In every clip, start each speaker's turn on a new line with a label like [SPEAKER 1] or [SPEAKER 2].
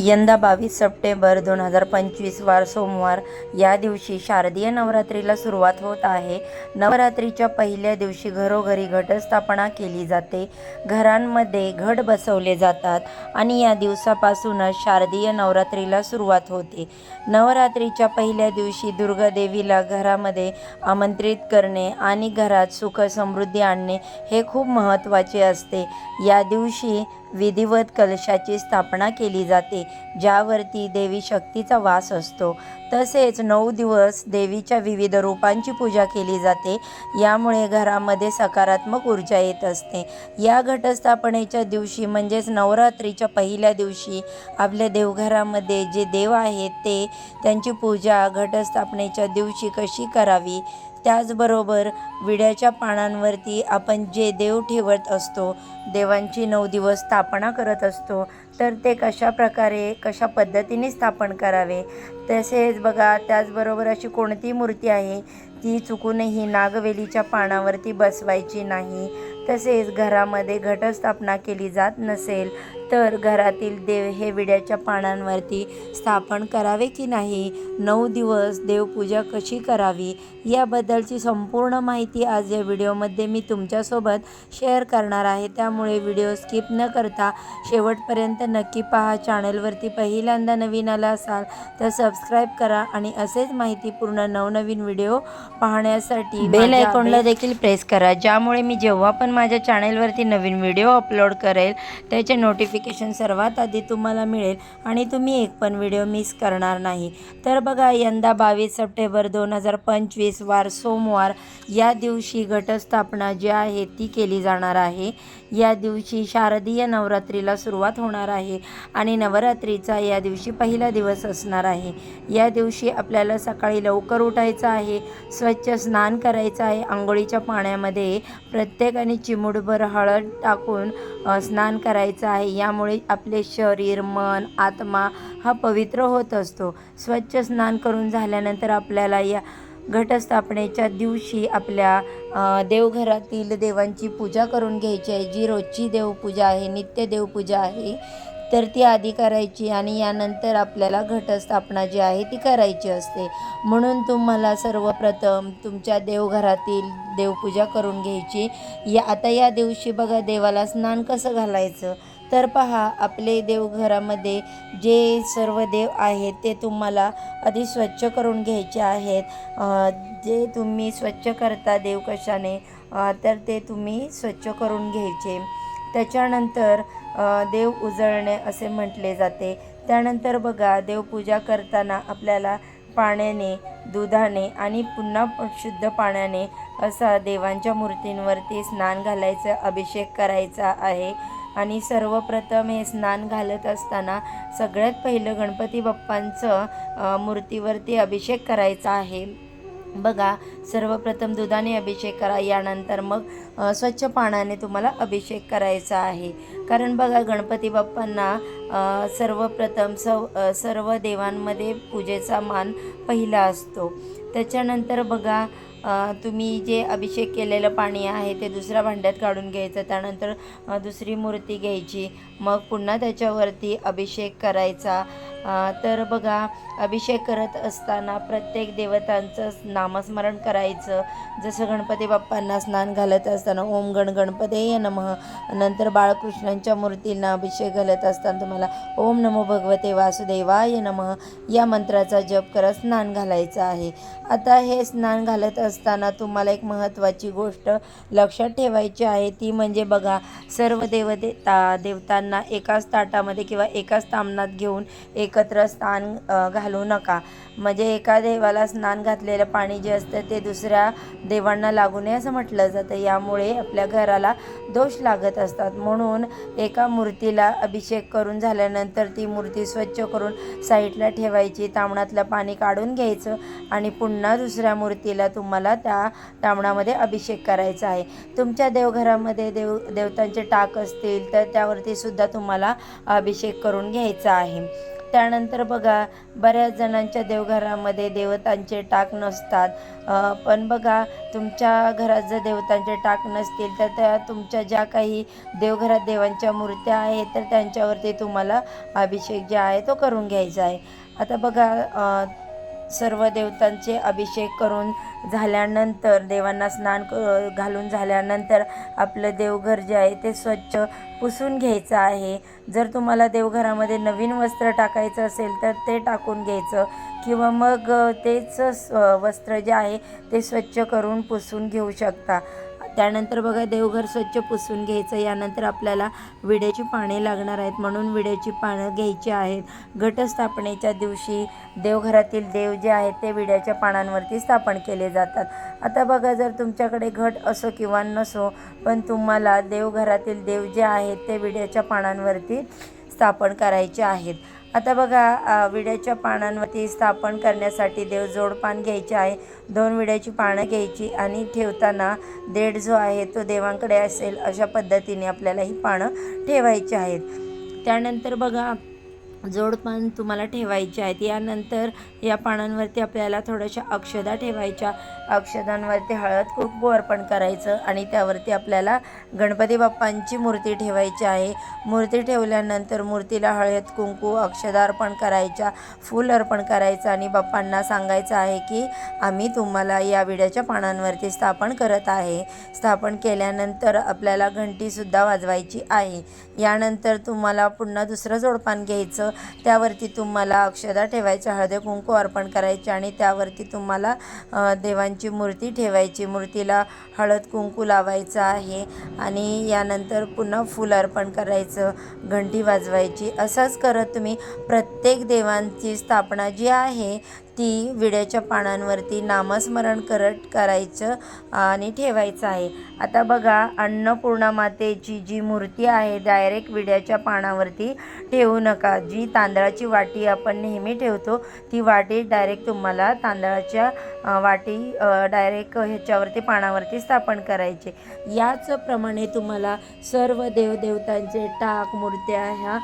[SPEAKER 1] यंदा बावीस सप्टेंबर दोन हजार पंचवीस वार सोमवार या दिवशी शारदीय नवरात्रीला सुरुवात होत आहे. नवरात्रीच्या पहिल्या दिवशी घरोघरी घटस्थापना केली जाते. घरांमध्ये घट बसवले जातात आणि या दिवसापासूनच शारदीय नवरात्रीला सुरुवात होते. नवरात्रीच्या पहिल्या दिवशी दुर्गादेवीला घरामध्ये आमंत्रित करणे आणि घरात सुख समृद्धी आणणे हे खूप महत्त्वाचे असते. या दिवशी विधिवत कलशाची स्थापना केली जाते ज्यावरती देवी शक्तीचा वास असतो. तसेच नऊ दिवस देवीच्या विविध रूपांची पूजा केली जाते यामुळे घरामध्ये सकारात्मक ऊर्जा येत असते. या घटस्थापनेच्या दिवशी म्हणजेच नवरात्रीच्या पहिल्या दिवशी आपल्या देवघरामध्ये जे देव आहेत ते त्यांची पूजा घटस्थापनेच्या दिवशी कशी करावी? त्याचबरोबर विड्याच्या पानांवरती आपण जे देव ठेवत असतो देवांची नऊ दिवस स्थापना करत असतो तर ते कशा प्रकारे कशा पद्धतीने स्थापन करावे? तसेच बघा त्याचबरोबर अशी कोणती मूर्ती आहे? ती चुकूनही नागवेलीच्या पानावरती बसवायची नाही. तसेच घरामध्ये घटस्थापना केली जात नसेल तर घरातील देव हे विड्याच्या पानांवरती स्थापन करावे की नाही? नऊ दिवस देवपूजा कशी करावी? याबद्दलची संपूर्ण माहिती आज या व्हिडिओमध्ये मी तुमच्यासोबत शेअर करणार आहे. त्यामुळे व्हिडिओ स्किप न करता शेवटपर्यंत नक्की पहा. चॅनलवरती पहिल्यांदा नवीन आला असाल तर सबस्क्राईब करा आणि असेच माहितीपूर्ण नवनवीन व्हिडिओ पाहण्यासाठी बेल आयकॉनला देखील प्रेस करा. ज्यामुळे मी जेव्हा पण माझ्या चॅनलवरती नवीन व्हिडिओ अपलोड करेल त्याचे नोटिफिकेशन सर्वात आधी तुम्हाला मिळेल आणि तुम्ही एक पण व्हिडिओ मिस करणार नाही. तर बघा यंदा बावीस सप्टेंबर दोन हजार पंचवीस वार सोमवार या दिवशी घटस्थापना जी आहे ती केली जाणार आहे. या दिवशी शारदीय नवरात्रीला सुरुवात होणार आहे आणि नवरात्रीचा या दिवशी पहिला दिवस असणार आहे. या दिवशी आपल्याला सकाळी लवकर उठायचं आहे स्वच्छ स्नान करायचं आहे आंघोळीच्या पाण्यामध्ये प्रत्येकाने चिमूटभर हळद टाकून स्नान करायचं आहे. या त्यामुळे आपले शरीर मन आत्मा हा पवित्र होत असतो. स्वच्छ स्नान करून झाल्यानंतर आपल्याला या घटस्थापनेच्या दिवशी आपल्या देवघरातील देवांची पूजा करून घ्यायची आहे. जी रोजची देवपूजा आहे नित्य देवपूजा आहे तर ती आधी करायची आणि यानंतर आपल्याला घटस्थापना जी आहे ती करायची असते. म्हणून तुम्हाला सर्वप्रथम तुमच्या देवघरातील देवपूजा करून घ्यायची. या आता या दिवशी बघा देवाला स्नान कसं घालायचं? तर पहा आपले देवघरामध्ये जे सर्व देव आहेत ते तुम्हाला आधी स्वच्छ करून घ्यायचे आहेत. जे तुम्ही स्वच्छ करता देव कशाने तर ते तुम्ही स्वच्छ करून घ्यायचे. त्याच्यानंतर देव उजळणे असे म्हटले जाते. त्यानंतर बघा देवपूजा करताना आपल्याला पाण्याने दुधाने आणि पुन्हा शुद्ध पाण्याने असा देवांच्या मूर्तींवरती स्नान घालायचं अभिषेक करायचा आहे. आणि सर्वप्रथम हे स्नान घालत असताना सगळ्यात पहिलं गणपती बाप्पांचं मूर्तीवरती अभिषेक करायचा आहे. बघा सर्वप्रथम दुधाने अभिषेक करा यानंतर मग स्वच्छ पाण्याने तुम्हाला अभिषेक करायचा आहे. कारण बघा गणपती बाप्पांना सर्वप्रथम सव सर्व देवांमध्ये पूजेचा मान पहिला असतो. त्याच्यानंतर बघा तुम्ही जे अभिषेक केलेलं पाणी आहे ते दुसऱ्या भांड्यात काढून घ्यायचं त्यानंतर दुसरी मूर्ती घ्यायची मग पुन्हा त्याच्यावरती अभिषेक करायचा. तर बघा अभिषेक करत असताना प्रत्येक देवतांचं नामस्मरण करायचं. जसं गणपती बाप्पांना स्नान घालत असताना ओम गण गणपते नमः. नंतर बाळकृष्णांच्या मूर्तींना अभिषेक घालत असताना तुम्हाला ओम नमो भगवते वासुदेवाय नमः. या मंत्राचा जप करत स्नान घालायचं आहे. आता हे स्नान घालत असताना तुम्हाला एक महत्त्वाची गोष्ट लक्षात ठेवायची आहे. ती म्हणजे बघा सर्व देवदेता देवतांना एकाच ताटामध्ये किंवा एकाच तामनात घेऊन एक एकत्र स्नान घालू नका. म्हणजे एका देवाला स्नान घातलेलं पाणी जे असतं ते दुसऱ्या देवांना लागू नये असं म्हटलं जातं. यामुळे आपल्या घराला दोष लागत असतात. म्हणून एका मूर्तीला अभिषेक करून झाल्यानंतर ती मूर्ती स्वच्छ करून साईडला ठेवायची तांबणातलं पाणी काढून घ्यायचं आणि पुन्हा दुसऱ्या मूर्तीला तुम्हाला त्या तामणामध्ये अभिषेक करायचा आहे. तुमच्या देवघरामध्ये देव देवतांचे टाक असतील तर त्यावरती सुद्धा तुम्हाला अभिषेक करून घ्यायचा आहे. त्यानंतर बघा बऱ्याच जणांच्या देवघरामध्ये देवतांचे टाक नसतात. पण बघा तुमच्या घरात जर देवतांचे टाक नसतील तर त्या तुमच्या ज्या काही देवघरात देवांच्या मूर्त्या आहेत तर त्यांच्यावरती तुम्हाला अभिषेक जे आहे तो करून घ्यायचा आहे. आता बघा सर्व देवतांचे अभिषेक करून झाल्यानंतर देवांना स्नान क घालून झाल्यानंतर आपलं देवघर जे आहे ते स्वच्छ पुसून घ्यायचं आहे. जर तुम्हाला देवघरामध्ये नवीन वस्त्र टाकायचं असेल तर ते टाकून घ्यायचं किंवा मग तेच वस्त्र जे आहे ते स्वच्छ करून पुसून घेऊ शकता. त्यानंतर बघा देवघर स्वच्छ पुसून घ्यायचं. यानंतर आपल्याला विड्याची पाने लागणार आहेत. म्हणून विड्याची पानं घ्यायची आहेत. घटस्थापनेच्या दिवशी देवघरातील देव जे आहेत ते विड्याच्या पानांवरती स्थापन केले जातात. आता बघा जर तुमच्याकडे घट असो किंवा नसो पण तुम्हाला देवघरातील देव जे आहेत ते विड्याच्या पानांवरती स्थापन करायचे आहेत. आता बघा विड्याच्या पानांवरती स्थापन करण्यासाठी देव जोडपान घ्यायचे आहे. दोन विड्याची पानं घ्यायची आणि ठेवताना देठ जो आहे तो देवांकडे असेल अशा पद्धतीने आपल्याला ही पानं ठेवायची आहेत. त्यानंतर बघा जोडपान तुम्हाला ठेवायचे आहेत. यानंतर या पानांवरती आपल्याला थोड्याशा अक्षदा ठेवायच्या. अक्षदांवरती हळद कुंकू अर्पण करायचं आणि त्यावरती आपल्याला गणपती बाप्पांची मूर्ती ठेवायची आहे. मूर्ती ठेवल्यानंतर मूर्तीला हळद कुंकू अक्षदा अर्पण करायच्या फूल अर्पण करायचं आणि बाप्पांना सांगायचं आहे की आम्ही तुम्हाला या विड्याच्या पानांवरती स्थापन करत आहे. स्थापन केल्यानंतर आपल्याला घंटीसुद्धा वाजवायची आहे. यानंतर तुम्हाला पुन्हा दुसरं जोडपान घ्यायचं. त्यावरती तुम्हाला अक्षदा ठेवायच्या हळद कुंकू अर्पण करायचे आणि त्यावरती तुम्हाला देवांची देवीची मूर्ती ठेवायची. मूर्तीला हळद कुंकू लावायचं आहे आणि यानंतर पुन्हा फुल अर्पण करायचं घंटी वाजवायची. असंच करत तुम्ही प्रत्येक देवांची स्थापना जी आहे ती विड्याच्या पानांवरती नामस्मरण करत करायचं आणि ठेवायचं आहे. आता बघा अन्नपूर्णा मातेची जी मूर्ती आहे डायरेक्ट विड्याच्या पानावरती ठेवू नका. जी तांदळाची वाटी आपण नेहमी ठेवतो ती वाटी डायरेक्ट तुम्हाला तांदळाच्या वाटी डायरेक्ट ह्याच्यावरती पानावरती स्थापन करायचे. याचप्रमाणे तुम्हाला सर्व देवदेवतांचे टाक मूर्त्या ह्या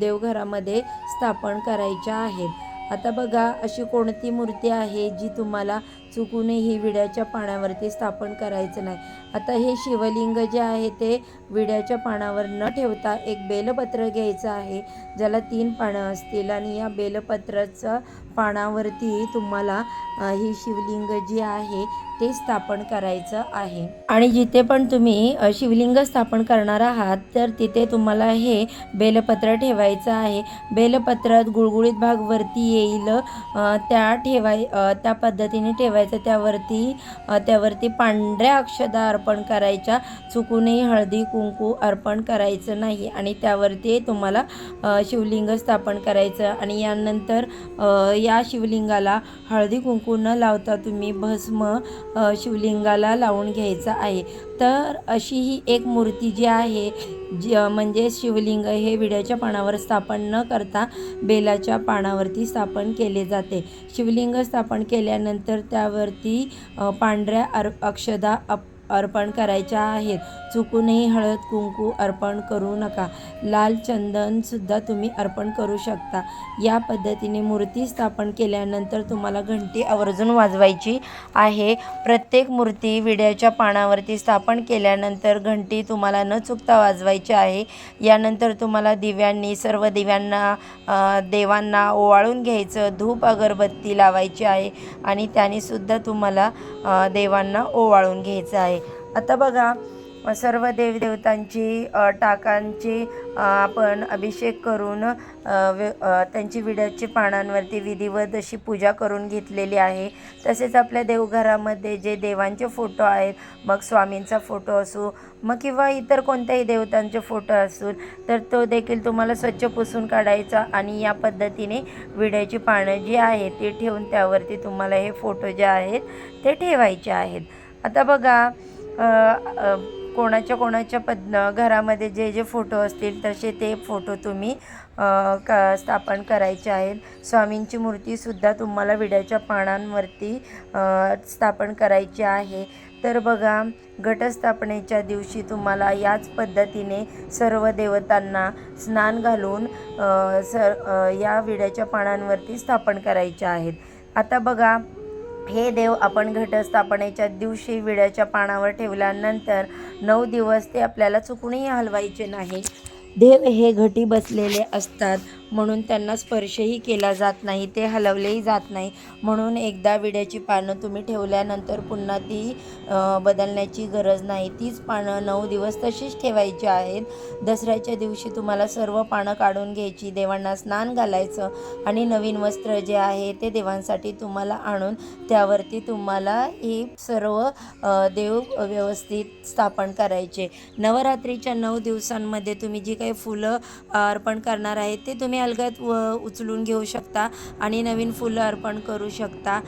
[SPEAKER 1] देवघरामध्ये स्थापन करायच्या आहेत. आता बघा अशी कोणती मूर्ती आहे जी तुम्हाला चुकूनही विड्याच्या पाण्यावरती स्थापन करायचं नाही. आता हे शिवलिंग जे आहे ते विड्याच्या पानावर न ठेवता एक बेलपत्र घ्यायचं आहे ज्याला तीन पानं असतील. आणि या बेलपत्राचं पानावरती तुम्हाला ही शिवलिंग जी आहे ते स्थापन करायचं आहे. आणि जिथे पण तुम्ही शिवलिंग स्थापन करणार आहात तर तिथे तुम्हाला हे बेलपत्र ठेवायचं आहे. बेलपत्रात गुळगुळीत भाग वरती येईल त्या ठेवाय त्या पद्धतीने ठेवाय ठेवायचं त्यावरती त्यावरती पांढऱ्या अक्षदा अर्पण करायच्या. चुकूनही हळदी कुंकू अर्पण करायचं नाही. आणि त्यावरती तुम्हाला शिवलिंग स्थापन करायचं. आणि यानंतर या शिवलिंगाला हळदी कुंकू न लावता तुम्ही भस्म शिवलिंगाला लावून घ्यायचं आहे. तर अशी ही एक मूर्ती जी आहे जी म्हणजे शिवलिंग हे विड्याच्या पानावर स्थापन न करता बेलाच्या पानावरती स्थापन केले जाते. शिवलिंग स्थापन केल्यानंतर त्यावरती पांढऱ्या अर अक्षदा अप अर्पण करायच्या आहेत. चुकूनही हळद कुंकू अर्पण करू नका. लाल चंदनसुद्धा तुम्ही अर्पण करू शकता. या पद्धतीने मूर्ती स्थापन केल्यानंतर तुम्हाला घंटी आवर्जून वाजवायची आहे. प्रत्येक मूर्ती विड्याच्या पानावरती स्थापन केल्यानंतर घंटी तुम्हाला न चुकता वाजवायची आहे. यानंतर तुम्हाला दिव्यांनी सर्व दिव्यांना देवांना ओवाळून घ्यायचं धूप अगरबत्ती लावायची आहे आणि त्यानेसुद्धा तुम्हाला देवांना ओवाळून घ्यायचं आहे. आता बघा सर्व देवदेवतांची टाकांची आपण अभिषेक करून त्यांची विड्याची पानांवरती विधिवत अशी पूजा करून घेतलेली आहे. तसेच आपल्या देवघरामध्ये जे देवांचे फोटो आहेत मग स्वामींचा फोटो असो मग किंवा इतर कोणत्याही देवतांचे फोटो असून तर तो देखील तुम्हाला स्वच्छ पुसून काढायचा आणि या पद्धतीने विड्याची पानं जी आहेत ती ठेवून त्यावरती तुम्हाला हे फोटो जे आहेत ते ठेवायचे आहेत. आता बघा कोणाच्या कोणाच्या पद घरामध्ये जे जे फोटो असतील तसे ते फोटो तुम्ही क स्थापन करायचे आहेत. स्वामींची मूर्तीसुद्धा तुम्हाला विड्याच्या पानांवरती स्थापन करायची आहे. तर बघा घटस्थापनेच्या दिवशी तुम्हाला याच पद्धतीने सर्व देवतांना स्नान घालून स सर या विड्याच्या पानांवरती स्थापन करायचे आहेत. आता बघा हे देव आपण घटस्थापनेच्या दिवशी विड्याच्या पानावर ठेवल्यानंतर नऊ दिवस ते आपल्याला चुकूनही हलवायचे नाही. देव हे घटी बसलेले असतात. म्हणून त्यांना स्पर्शही केला जात नाही ते हलवलेही जात नाही. म्हणून एकदा विड्याची पानं तुम्ही ठेवल्यानंतर पुन्हा ती बदलण्याची गरज नाही. तीच पानं नऊ दिवस तशीच ठेवायची आहेत. दसऱ्याच्या दिवशी तुम्हाला सर्व पानं काढून घ्यायची देवांना स्नान घालायचं आणि नवीन वस्त्र जे आहे ते देवांसाठी तुम्हाला आणून त्यावरती तुम्हाला हे सर्व देव व्यवस्थित स्थापन करायचे. नवरात्रीच्या नऊ दिवसांमध्ये तुम्ही जी काही फुलं अर्पण करणार आहे ते तुम्ही अलगद व उचलून घेऊ शकता आणि नवीन फुलं अर्पण करू शकता.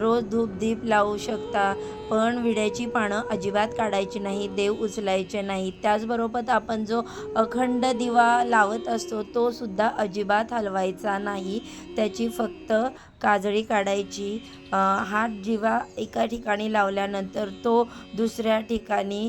[SPEAKER 1] रोज धूप दीप लावू शकता. पण विड्याची पानं अजिबात काढायची नाही देव उचलायचे नाही. त्याचबरोबर आपण जो अखंड दिवा लावत असतो तो सुद्धा अजिबात हलवायचा नाही. त्याची फक्त काजळी काढायची. हा दिवा एका ठिकाणी लावल्यानंतर तो दुसऱ्या ठिकाणी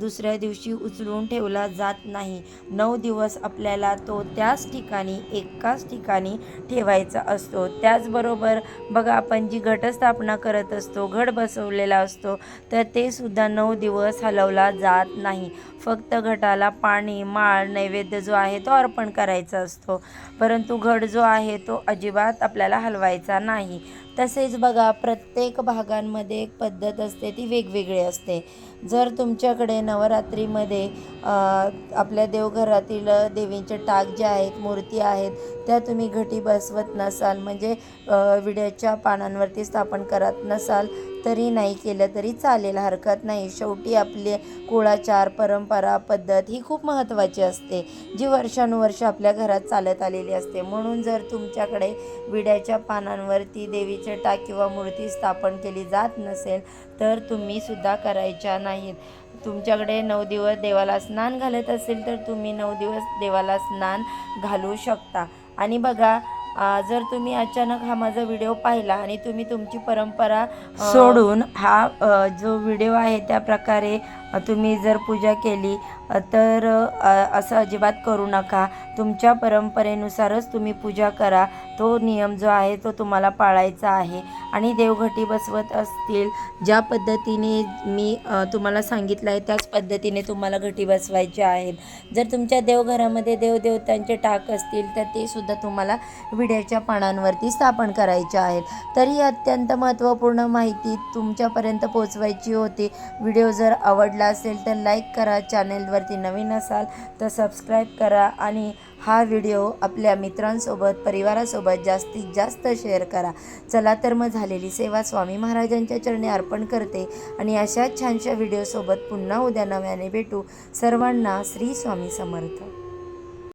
[SPEAKER 1] दुसऱ्या दिवशी उचलून ठेवला जात नाही. नऊ दिवस आपल्याला तो त्याच ठिकाणी एकाच ठिकाणी ठेवायचा असतो. त्याचबरोबर बघा आपण जी घटस्थापना करत असतो घट बसवलेला असतो तर ते सुद्धा नऊ दिवस हलवला जात नाही. फक्त घटाला पाणी माळ नैवेद्य जो आहे तो अर्पण करायचा असतो. परंतु घट जो आहे तो अजिबात आपल्याला हलवायचा नाही. तसेच बघा प्रत्येक भागांमध्ये एक पद्धत असते ती वेगवेगळी असते. जर तुमच्याकडे नवरात्रीमध्ये आपल्या देवघरातील देवींचे टाक जे आहेत मूर्ती आहेत त्या तुम्ही घटी बसवत नसाल म्हणजे विड्याच्या पानांवरती स्थापन करत नसाल तरी नाही केलं तरी चालेल. हरकत नाही. शेवटी आपले कुळाचार परंपरा पद्धत ही खूप महत्त्वाची असते. जी वर्षानुवर्ष आपल्या घरात चालत आलेली असते. म्हणून जर तुमच्याकडे विड्याच्या पानांवरती देवीचे टाक किंवा मूर्ती स्थापन केली जात नसेल तर तुम्ही सुद्धा करायच्या नाहीत. तुमच्याकडे नऊ दिवस देवाला स्नान घालत असेल तर तुम्ही नऊ दिवस देवाला स्नान घालू शकता. आणि बघा जर तुम्ही अचानक हा माझा व्हिडिओ पाहिला आणि तुम्ही तुमची परंपरा सोडून हा जो व्हिडिओ आहे त्या प्रकारे तुम्ही जर पूजा केली तर असं अजिबात करू नका. तुमच्या परंपरेनुसारच तुम्ही पूजा करा. तो नियम जो आहे तो तुम्हाला पाळायचा आहे. आणि देवघटी बसवत असतील ज्या पद्धतीने मी तुम्हाला सांगितलं आहे त्याच पद्धतीने तुम्हाला घटी बसवायचे आहेत. जर तुमच्या देवघरामध्ये देवदेवतांचे टाक असतील तर ते सुद्धा तुम्हाला विड्याच्या पानांवरती स्थापन करायचे आहेत. तर ही अत्यंत महत्त्वपूर्ण माहिती तुमच्यापर्यंत पोचवायची होती. व्हिडिओ जर आवड आवडला असेल तर लाईक करा चॅनेलवरती नवीन असाल तर सबस्क्राईब करा आणि हा व्हिडिओ आपल्या मित्रांसोबत परिवारासोबत जास्तीत जास्त शेअर करा. चला तर मग झालेली सेवा स्वामी महाराजांच्या चरणी अर्पण करते आणि अशाच छानशा व्हिडिओसोबत पुन्हा उद्या नव्याने भेटू. सर्वांना श्री स्वामी समर्थ.